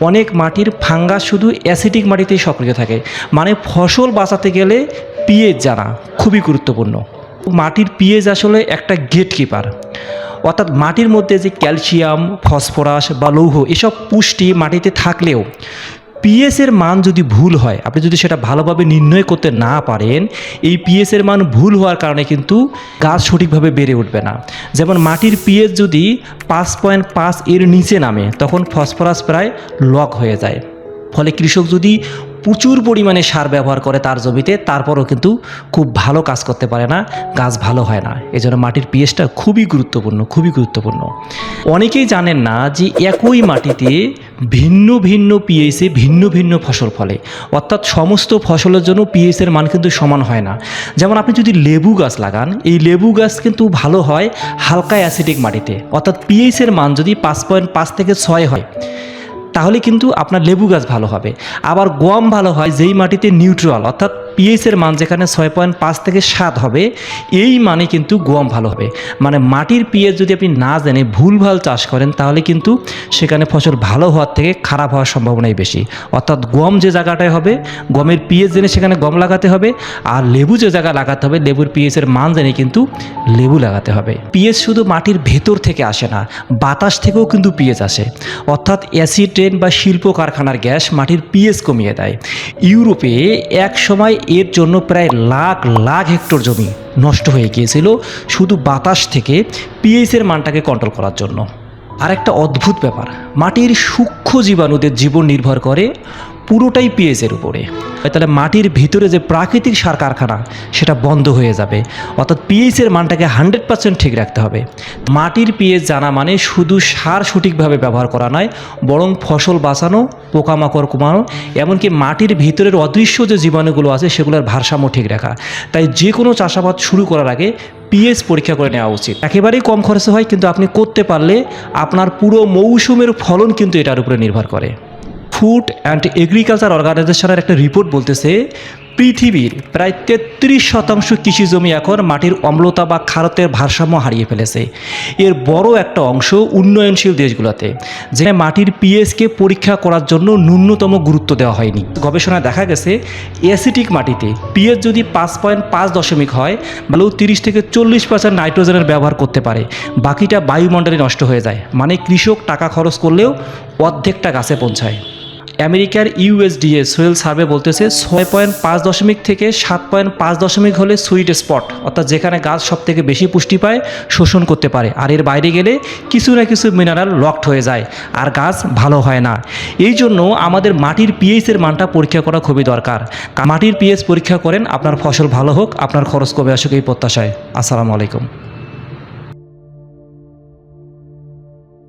অনেক মাটির ফাঙ্গাস শুধু অ্যাসিডিক মাটিতেই সক্রিয় থাকে। মানে ফসল বাঁচাতে গেলে পিএইচ জানা খুবই গুরুত্বপূর্ণ। মাটির পিএইচ আসলে একটা গেট কিপার অর্থাৎ মাটির মধ্যে যে ক্যালসিয়াম, ফসফরাস বা লৌহ এসব পুষ্টি মাটিতে থাকলেও পিএস এর মান যদি ভুল হয়, আপনি যদি সেটা ভালোভাবে নির্ণয় করতে না পারেন, এই পিএস এর মান ভুল হওয়ার কারণে কিন্তু গাছ সঠিকভাবে বেড়ে উঠবে না। যেমন মাটির পিএস যদি পাঁচ পয়েন্ট পাঁচ এর নিচে নামে, তখন ফসফরাস প্রায় লক হয়ে যায়। ফলে কৃষক যদি প্রচুর পরিমাণে সার ব্যবহার করে তার জমিতে, তারপরও কিন্তু খুব ভালো কাজ করতে পারে না, গাছ ভালো হয় না। এজন্য মাটির পিএসটা খুবই গুরুত্বপূর্ণ খুবই গুরুত্বপূর্ণ। অনেকেই জানেন না যে একই মাটিতে ভিন্ন ভিন্ন পিএসে ভিন্ন ভিন্ন ফসল ফলে। অর্থাৎ সমস্ত ফসলের জন্য পিএসের মান কিন্তু সমান হয় না। যেমন আপনি যদি লেবু গাছ লাগান, এই লেবু গাছ কিন্তু ভালো হয় হালকা অ্যাসিডিক মাটিতে। অর্থাৎ পিএসের মান যদি পাঁচ পয়েন্ট পাঁচ থেকে ছয় হয়, তাহলে কিন্তু আপনার লেবু গাছ ভালো হবে। আবার গম ভালো হয় যেই মাটিতে নিউট্রাল অর্থাৎ পিএইচের মান যেখানে ছয় পয়েন্ট পাঁচ থেকে সাত হবে, এই মানে কিন্তু গম ভালো হবে। মানে মাটির পিএইচ যদি আপনি না জেনে ভুলভাল চাষ করেন, তাহলে কিন্তু সেখানে ফসল ভালো হওয়ার থেকে খারাপ হওয়ার সম্ভাবনাই বেশি। অর্থাৎ গম যে জায়গাটায় হবে, গমের পিএইচ জেনে সেখানে গম লাগাতে হবে, আর লেবু যে জায়গা লাগাতে হবে, লেবুর পিএইচের মান জেনে কিন্তু লেবু লাগাতে হবে। পিএইচ শুধু মাটির ভেতর থেকে আসে না, বাতাস থেকেও কিন্তু পিএইচ আসে। অর্থাৎ অ্যাসিড ট্রেন বা শিল্প কারখানার গ্যাস মাটির পিএইচ কমিয়ে দেয়। ইউরোপে এক সময় এর জন্য প্রায় লাখ লাখ হেক্টর জমি নষ্ট হয়ে গিয়েছিল শুধু বাতাস থেকে পিএইচের মানটাকে কন্ট্রোল করার জন্য। আর একটা অদ্ভুত ব্যাপার, মাটির সূক্ষ্ম জীবাণুদের জীবন নির্ভর করে পুরোটাই পিএইচের উপরে। তাহলে মাটির ভিতরে যে প্রাকৃতিক সার কারখানা, সেটা বন্ধ হয়ে যাবে। অর্থাৎ পিএইচের মানটাকে হান্ড্রেড পার্সেন্ট ঠিক রাখতে হবে। মাটির পিএইচ জানা মানে শুধু সার সঠিকভাবে ব্যবহার করা নয়, বরং ফসল বাঁচানো, পোকামাকড় কমানো, এমনকি মাটির ভিতরের অদৃশ্য যে জীবাণুগুলো আছে, সেগুলোর ভারসাম্য ঠিক রাখা। তাই যে কোনো চাষাবাদ শুরু করার আগে পিএইচ পরীক্ষা করে নেওয়া উচিত। একেবারেই কম খরচে হয়, কিন্তু আপনি করতে পারলে আপনার পুরো মৌসুমের ফলন কিন্তু এটার উপরে নির্ভর করে। ফুড অ্যান্ড এগ্রিকালচার অর্গানাইজেশনের একটা রিপোর্ট বলতেছে, পৃথিবীর প্রায় তেত্রিশ শতাংশ কৃষি জমি এখন মাটির অম্লতা বা খারতের ভারসাম্য হারিয়ে ফেলেছে। এর বড় একটা অংশ উন্নয়নশীল দেশগুলোতে, যেখানে মাটির পিএসকে পরীক্ষা করার জন্য ন্যূনতম গুরুত্ব দেওয়া হয়নি। গবেষণায় দেখা গেছে অ্যাসিটিক মাটিতে পিএস যদি পাঁচ পয়েন্ট পাঁচ দশমিক হয় তাহলেও তিরিশ থেকে চল্লিশ পার্সেন্ট নাইট্রোজেনের ব্যবহার করতে পারে। বাকিটা বায়ুমণ্ডলে নষ্ট হয়ে যায় মানে কৃষক টাকা খরচ করলেও অর্ধেকটা গাছে পৌঁছায়। আমেরিকার ইউএসডিএ সোয়েল সার্ভে বলতেছে ছয় পয়েন্ট পাঁচ দশমিক থেকে সাত পয়েন্ট পাঁচ দশমিক হলে সুইট স্পট, অর্থাৎ যেখানে গাছ সব থেকে বেশি পুষ্টি পায়, শোষণ করতে পারে। আর এর বাইরে গেলে কিছু না কিছু মিনারেল লকড হয়ে যায়, আর গাছ ভালো হয় না। এই জন্য আমাদের মাটির পিএইচের মানটা পরীক্ষা করা খুবই দরকার। মাটির পিএইচ পরীক্ষা করেন, আপনার ফসল ভালো হোক, আপনার খরচ কমে আসুক এই প্রত্যাশায়। আসসালামু আলাইকুম।